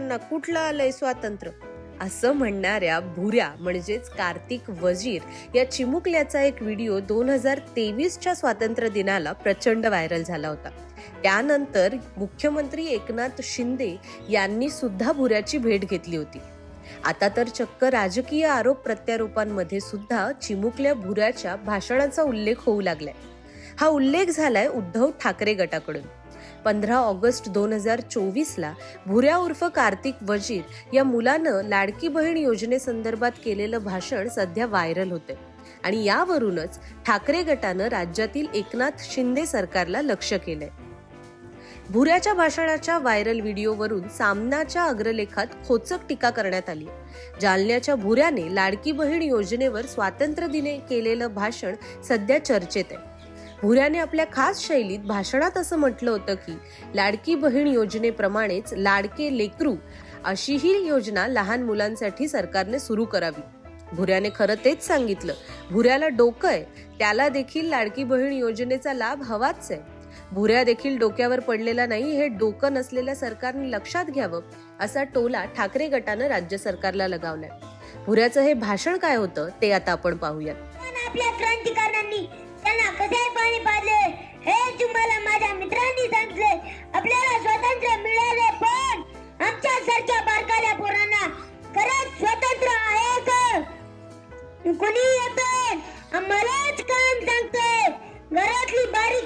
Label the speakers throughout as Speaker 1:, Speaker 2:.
Speaker 1: लोकांना कुठलं आलंय स्वातंत्र्य? असं म्हणणाऱ्या भुऱ्या म्हणजेच कार्तिक वजीर या चिमुकल्याचा एक व्हिडिओ दोन हजार तेवीसच्या स्वातंत्र्य दिनाला प्रचंड व्हायरल झाला होता. त्यानंतर मुख्यमंत्री एकनाथ शिंदे यांनी सुद्धा भुऱ्याची भेट घेतली होती. आता तर चक्क राजकीय आरोप प्रत्यारोपांमध्ये सुद्धा चिमुकल्या भुऱ्याच्या भाषणाचा उल्लेख होऊ लागलाय. हा उल्लेख झालाय उद्धव ठाकरे गटाकडून. पंधरा ऑगस्ट दोन हजार चोवीसला भुऱ्या उर्फ कार्तिक वजीर या मुलानं लाडकी बहीण योजनेसंदर्भात केलेलं भाषण सध्या व्हायरल होते आणि यावरूनच ठाकरे गटानं राज्यातील एकनाथ शिंदे सरकारला लक्ष केलंय. भुऱ्याच्या भाषणाच्या व्हायरल व्हिडिओवरून सामनाच्या अग्रलेखात खोचक टीका करण्यात आली. जालन्याच्या भुऱ्याने लाडकी बहीण योजनेवर स्वातंत्र्य दिने केलेलं भाषण सध्या चर्चेत आहे. भुऱ्याने आपल्या खास शैलीत भाषणात असं म्हटलं होतं की लाडकी बहीण योजनेप्रमाणेच लाडके लेकरू अशी ही योजना लहान मुलांसाठी सरकारने सुरू करावी. भुऱ्याने खरं तेच सांगितलं. भुऱ्याला डोकं आहे. त्याला देखील लाडकी बहीण योजनेचा लाभ हवाच आहे. भुऱ्या देखील डोक्यावर पडलेला नाही हे डोकं नसलेल्या सरकारने लक्षात घ्यावं असा टोला ठाकरे गटानं राज्य सरकारला लगावलाय. भुऱ्याचं हे भाषण काय होतं ते आता आपण पाहूयात.
Speaker 2: आपल्या क्रांतिकारकांनी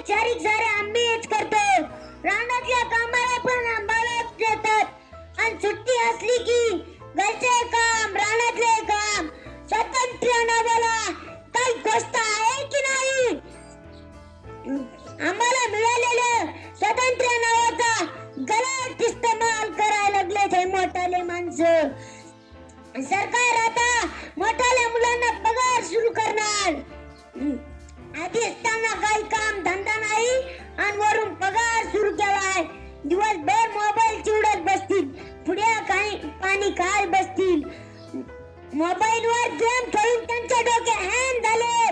Speaker 2: घरातली बारीक आम्ही हेच करतो. रानातल्या कामाला पण आम्हालाच देतात. आणि सुट्टी असली की घरचे काम रानातले काम स्वतंत्र नव्याला काही गोष्ट आहे की नाही? आम्हाला मिळालेलं स्वतंत्र नावाचा गलत इस्तेमाल करायला लागले ते मोठाले माणसं. सरकार आता दिवसभर मोबाईल चिवडत बसतील. पुढे काही पाणी काय बसतील? मोबाईल वर गेम खेळून त्यांच्या डोके हँग झाले.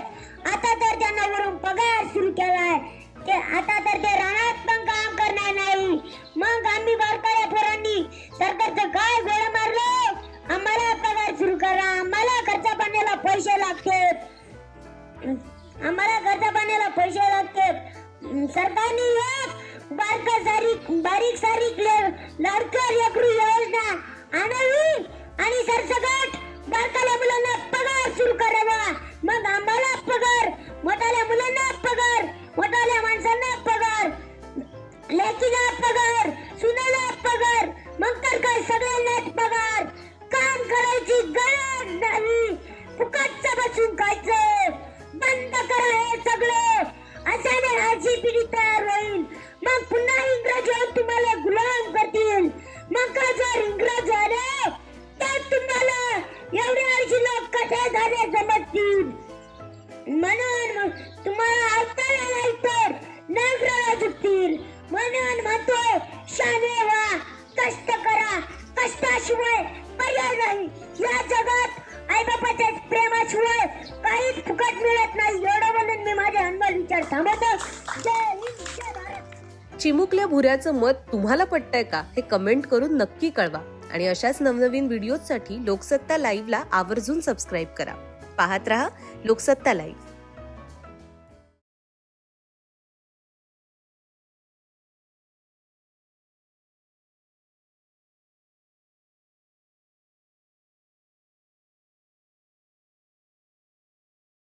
Speaker 2: आता तर त्यांना वरून पगार सुरू केलाय. ते आता तर ते रानात पण काम करणार नाही. मग आम्ही बारकाया पोरांनी. सरकारचं काय गोळा मारलं? आम्हाला पगार सुरू करा. आम्हाला खर्च पाण्याला पैसे लागतात. आम्हाला खर्च पाण्याला पैसे लागतात. सरकारने एक बारका सारीक बारीक सारीक लाडकर एकरू योजना आणावी आणि सरसकट बारकाल्या मुलांना पगार सुरू करावा. मग आम्हाला पगार मोठाल्या मुलांना पगार मोठाल्या माणसांना पगार लेकीला पगार सुनेला पगार मग तर काय सगळ्यांनाच पगार. काम करायची गरज नाही. फुकटचं बसून काय अशाने पिढी तयार होईल मग पुन्हा इंग्रज येऊन तुम्हाला गुलाम करतील. मग का जर इंग्रज आले तर तुम्हाला एवढे आळशी लोक कसे झाले समजतील म्हणून तुम्हाला ऐकायला नाही तर नगराला सुटतील म्हणून म्हणतो शाने व्हा कष्ट करा. कष्टाशिवाय पर्याय नाही. या जगात आईबापाच्या प्रेमाशिवाय काहीच फुकट मिळत नाही. एवढं म्हणून मी माझे अनमोल विचार थांबवतो.
Speaker 1: चिमुकल्या भुऱ्याचं मत तुम्हाला पटतंय का हे कमेंट करून नक्की कळवा. आणि अशाच नवनवीन व्हिडिओसाठी लोकसत्ता लाईव्हला आवर्जून सबस्क्राईब करा. पाहत रहा लोकसत्ता लाईव्ह.